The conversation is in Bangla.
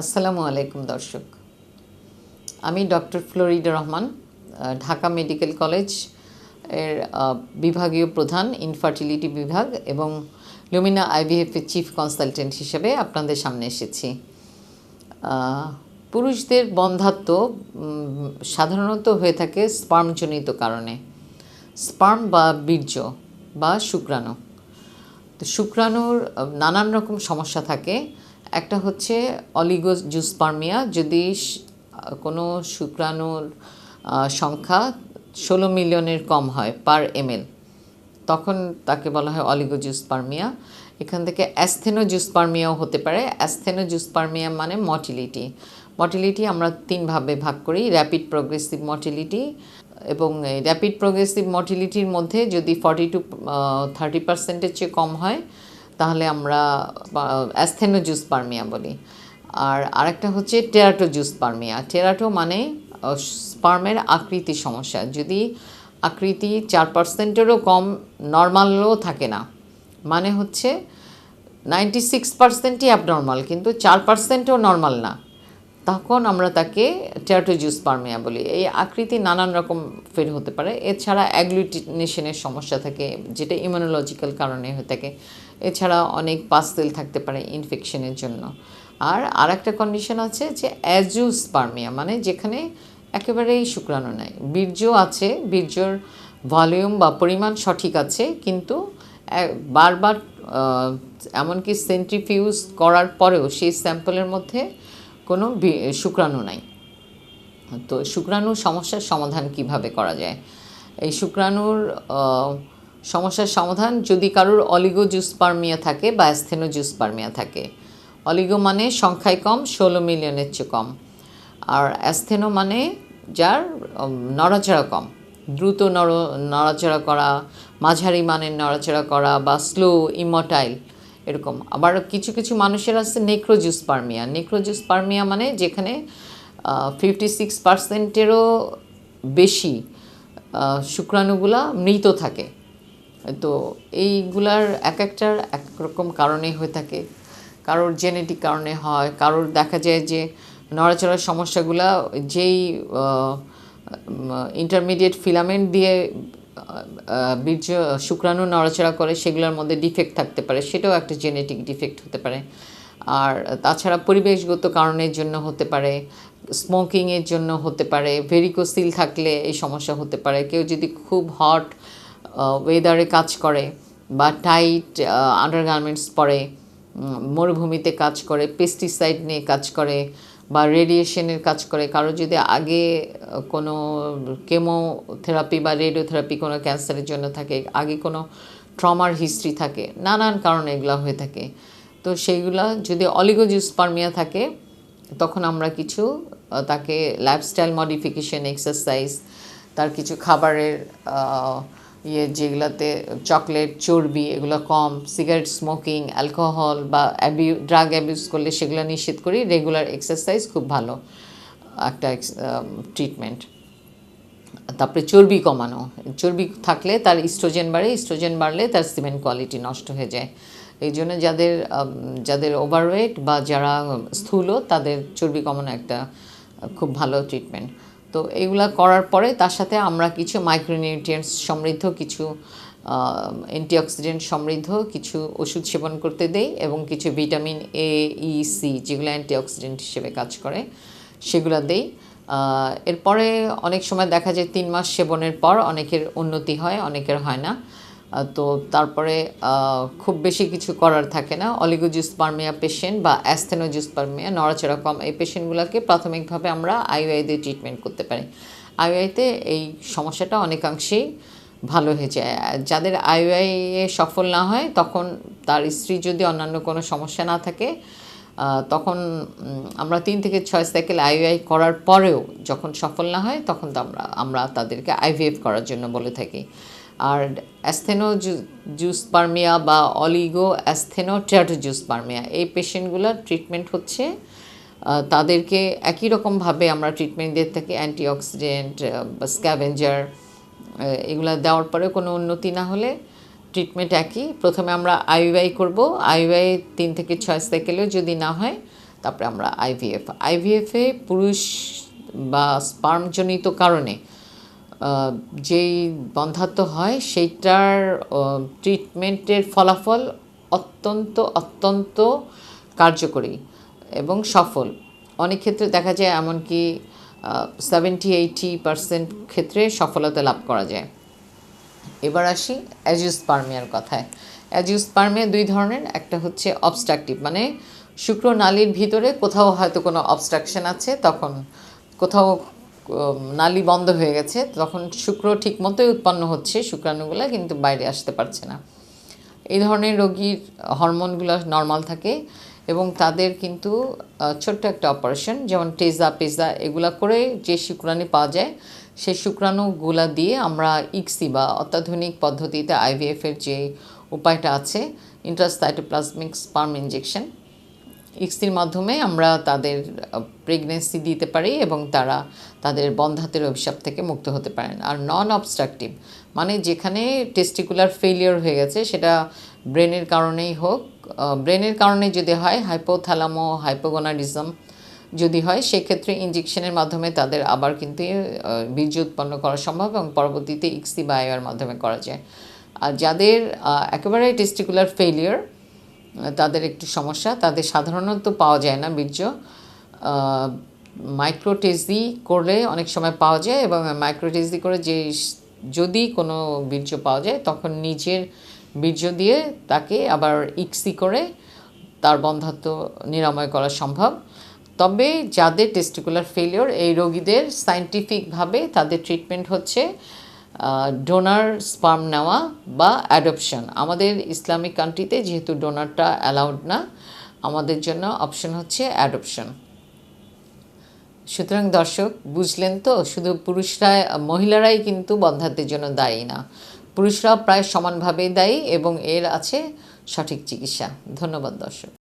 আসসালামু আলাইকুম, দর্শক। আমি doctor Florida Rahman Dhaka medical কলেজের বিভাগীয় প্রধান, ইনফার্টিলিটি বিভাগ এবং লুমিনা আইভিএফ এর চিফ কনসালটেন্ট হিসেবে আপনাদের সামনে এসেছি। পুরুষদের বন্ধাত্ব সাধারণত হয়ে থাকে স্পার্মজনিত কারণে। স্পার্ম বা বীর্য বা শুক্রাণু। তো শুক্রাণুর নানান রকম সমস্যা থাকে। একটা হচ্ছে অলিগোজুসপার্মিয়া যদি স- আহ, কোনো শুক্রাণুর সংখ্যা ষোলো মিলিয়নের কম হয় পার এমএল তখন তাকে বলা হয় অলিগো অলিগোজুসপার্মিয়া এখান থেকে অ্যাস্থেনো অ্যাস্থেনোজুসপার্মিয়াও হতে পারে। অ্যাস্থেনো অ্যাস্থেনোজুসপার্মিয়া মানে মটিলিটি মটিলিটি আমরা তিনভাবে ভাগ করি র্যাপিড প্রোগ্রেসিভ মটিলিটি এবং র্যাপিড প্রোগ্রেসিভ মটিলিটির মধ্যে যদি ফর্টি টু থার্টি পার্সেন্টের চেয়ে কম হয় তাহলে আমরা অ্যাস্থেনো জুস অ্যাস্থেনোজুসপার্মিয়া বলি। আর আরেকটা হচ্ছে টেরাটো জুস পারমিয়া টেরাটো মানে স্পার্মের আকৃতি সমস্যা। যদি আকৃতি চার পার্সেন্টেরও কম নর্মালও থাকে না। মানে হচ্ছে নাইনটি সিক্স পার্সেন্টই অ্যাবনর্মাল কিন্তু চার পার্সেন্টও নর্মাল না। তখন আমরা তাকে টেরাটোজুসপার্মিয়া বলি। এই আকৃতি নানান রকম ফের হতে পারে। এছাড়া অ্যাগ্লুটিনেশনের সমস্যা থাকে, যেটা ইমিউনোলজিক্যাল কারণে হয়ে থাকে। এছাড়া অনেক পাস্তেল থাকতে পারে ইনফেকশনের জন্য। আর আরেকটা কন্ডিশন আছে যে অ্যাজুস পারমিয়া মানে যেখানে একেবারেই শুক্রাণু নাই। বীর্য আছে, বীর্যর ভলিউম বা পরিমাণ সঠিক আছে, কিন্তু বারবার এমনকি সেন্ট্রিফিউজ করার পরেও সেই স্যাম্পলের মধ্যে কোনো শুক্রাণু নাই। তো শুক্রাণুর সমস্যার সমাধান কীভাবে করা যায়? এই শুক্রাণুর সমস্যার সমাধান যদি কারোর অলিগো অলিগোজুসপার্মিয়া থাকে বা অ্যাস্থেনো অ্যাস্থেনোজুসপার্মিয়া থাকে। অলিগো মানে সংখ্যায় কম, ষোলো মিলিয়নের চেয়ে কম। আর অ্যাস্থেনো মানে যার নড়াচড়া কম। দ্রুত নড়, নড়াচড়া করা, মাঝারি মানের নড়াচড়া করা বা স্লো, ইমোটাইল এরকম। আবার কিছু কিছু মানুষের আছে নেক্রোজুসপার্মিয়া নেক্রোজুসপার্মিয়া মানে যেখানে ফিফটি সিক্স পার্সেন্টেরও বেশি শুক্রাণুগুলা মৃত থাকে। তো এইগুলার এক একটার এক রকম কারণে হয়ে থাকে। কারোর জেনেটিক কারণে হয়, কারোর দেখা যায় যে নড়াচড়ার সমস্যাগুলা যেই ইন্টারমিডিয়েট ফিলামেন্ট দিয়ে বীর্য শুক্রাণু নড়াচড়া করে সেগুলোর মধ্যে ডিফেক্ট থাকতে পারে, সেটাও একটা জেনেটিক ডিফেক্ট হতে পারে। আর তাছাড়া পরিবেশগত কারণের জন্য হতে পারে স্মোকিংয়ের জন্য হতে পারে ভেরিকোসিল থাকলে এই সমস্যা হতে পারে। কেউ যদি খুব হট ওয়েদারে কাজ করে বা টাইট আন্ডারগার্মেন্টস পরে মরুভূমিতে কাজ করে পেস্টিসাইড নিয়ে কাজ করে বা রেডিয়েশনের কাজ করে। কারও যদি আগে কোনো কেমোথেরাপি বা রেডিওথেরাপি কোনো ক্যান্সারের জন্য থাকে, আগে কোনো ট্রমার হিস্ট্রি থাকে, নানান কারণে এগুলো হয়ে থাকে। তো সেইগুলা যদি অলিগোজিউসপার্মিয়া থাকে, তখন আমরা কিছু তাকে লাইফস্টাইল মডিফিকেশন এক্সারসাইজ তার কিছু খাবারের ইয়ে যেগুলাতে চকলেট, চর্বি, এগুলো কম, সিগারেট স্মোকিং, অ্যালকোহল বা অ্যাবিউ ড্রাগ অ্যাবিউজ করলে সেগুলো নিষেধ করি, রেগুলার এক্সারসাইজ খুব ভালো, একটা ট্রিটমেন্ট। তারপরে চর্বি কমানো, চর্বি থাকলে তার ইস্ট্রোজেন বাড়ে, ইস্ট্রোজেন বাড়লে তার সিমেন্ট কোয়ালিটি নষ্ট হয়ে যায়। এই জন্য যাদের যাদের ওভারওয়েট বা যারা স্থূল, তাদের চর্বি কমানো একটা খুব ভালো ট্রিটমেন্ট। তো এইগুলা করার পরে তার সাথে আমরা কিছু মাইক্রোনিউট্রিয়েন্টস সমৃদ্ধ, কিছু অ্যান্টিঅক্সিডেন্ট সমৃদ্ধ, কিছু ওষুধ সেবন করতে দেই এবং কিছু ভিটামিন এ ই সি যেগুলো অ্যান্টিঅক্সিডেন্ট হিসেবে কাজ করে, সেগুলো দেই। এরপরে অনেক সময় দেখা যায় তিন মাস সেবনের পর অনেকের উন্নতি হয়, অনেকের হয় না। তো তারপরে খুব বেশি কিছু করার থাকে না। অলিগোজুসপার্মিয়া পেশেন্ট বা অ্যাস্থেনোজুসপার্মিয়া, নড়াচড়া কম, এই পেশেন্টগুলোকে প্রাথমিকভাবে আমরা আইওআই দিয়ে ট্রিটমেন্ট করতে পারি। আইওআইতে এই সমস্যাটা অনেকাংশেই ভালো হয়ে যায়। যাদের আইওআই এ সফল না হয়, তখন তার স্ত্রী যদি অন্যান্য কোনো সমস্যা না থাকে তখন আমরা তিন থেকে ছয় সাইকেল আইওআই করার পরেও যখন সফল না হয়, তখন তো আমরা আমরা তাদেরকে আইভিএফ করার জন্য বলে থাকি। আর অ্যাস্থেনো জুসপার্মিয়া বা অলিগো অ্যাস্থেনো ট্র্যাটোজুসপার্মিয়া এই পেশেন্টগুলোর ট্রিটমেন্ট হচ্ছে তাদেরকে একই রকমভাবে আমরা ট্রিটমেন্ট দিয়ে থাকি অ্যান্টিঅক্সিডেন্ট স্ক্যাভেঞ্জার এগুলো দেওয়ার পরে কোনো উন্নতি না হলে ট্রিটমেন্ট একই। প্রথমে আমরা আইওআই করব আইওআই তিন থেকে ছয় সাইকেলেও যদি না হয়, তারপরে আমরা আইভিএফ আইভিএফে পুরুষ বা স্পার্মজনিত কারণে যেই বন্ধাত্ম হয়, সেইটার ট্রিটমেন্টের ফলাফল অত্যন্ত অত্যন্ত কার্যকরী এবং সফল। অনেক ক্ষেত্রে দেখা যায় এমনকি সেভেন্টি এইটি পার্সেন্ট ক্ষেত্রে সফলতা লাভ করা যায়। এবার আসি অ্যাজিওস্পার্মিয়ার কথায়। অ্যাজিওস্পার্মিয়া দুই ধরনের, একটা হচ্ছে অবস্ট্রাকটিভ মানে শুক্র নালীর ভিতরে কোথাও হয়তো কোনো অবস্ট্রাকশন আছে, তখন কোথাও নালী বন্ধ হয়ে গেছে, তখন শুক্র ঠিক মতোই উৎপন্ন হচ্ছে, শুক্রাণুগুলো কিন্তু বাইরে আসতে পারছে না। এই ধরনের রোগীর হরমোনগুলো নর্মাল থাকে এবং তাদের কিন্তু ছোট্ট একটা অপারেশন, যেমন টেজা, পেজা, এগুলা করে যে শুক্রাণু পাওয়া যায় সেই শুক্রাণুগুলা দিয়ে আমরা ইক্সি বা অত্যাধুনিক পদ্ধতিতে আইভিএফের যে উপায়টা আছে ইন্ট্রাস্টাইটোপ্লাজমিক স্পার্ম ইঞ্জেকশন ইক্সির মাধ্যমে আমরা তাদের প্রেগনেন্সি দিতে পারি এবং তারা তাদের বন্ধাতের অভিশাপ থেকে মুক্ত হতে পারেন। আর নন অবস্ট্রাকটিভ মানে যেখানে টেস্টিকুলার ফেলিওর হয়ে গেছে সেটা ব্রেনের কারণেই হোক ব্রেনের কারণে যদি হয় হাইপোথ্যালামো হাইপোগোনাডিজম যদি হয়, সেক্ষেত্রে ইঞ্জেকশনের মাধ্যমে তাদের আবার কিন্তু বীর্য উৎপন্ন করা সম্ভব এবং পরবর্তীতে ইক্সি বা আইআর মাধ্যমে করা যায়। আর যাদের একেবারে টেস্টিকুলার ফেলিয়ার তাদের একটু সমস্যা। তাদের সাধারণত পাওয়া যায় না বীর্য। মাইক্রোটেজি করলে অনেক সময় পাওয়া যায় এবং মাইক্রোটেজি করে যে যদি কোনো বীর্য পাওয়া যায় তখন নিজের বীর্য দিয়ে তাকে আবার ইক্সি করে তার বন্ধাত্ম নিরাময় করা সম্ভব। তবে যাদের টেস্টিকুলার ফেলিওর এই রোগীদের সাইন্টিফিকভাবে তাদের ট্রিটমেন্ট হচ্ছে ডোনার স্পার্ম নেওয়া বা অ্যাডপশন আমাদের ইসলামিক কান্ট্রিতে যেহেতু ডোনারটা অ্যালাউড না, আমাদের জন্য অপশন হচ্ছে অ্যাডপশন সুতরাং দর্শক, বুঝলেন তো, শুধু পুরুষরা, মহিলারাই কিন্তু বন্ধাত্বের জন্য দায়ী না। পুরুষরা প্রায় সমানভাবেই দায়ী এবং এর আছে সঠিক চিকিৎসা। ধন্যবাদ দর্শক।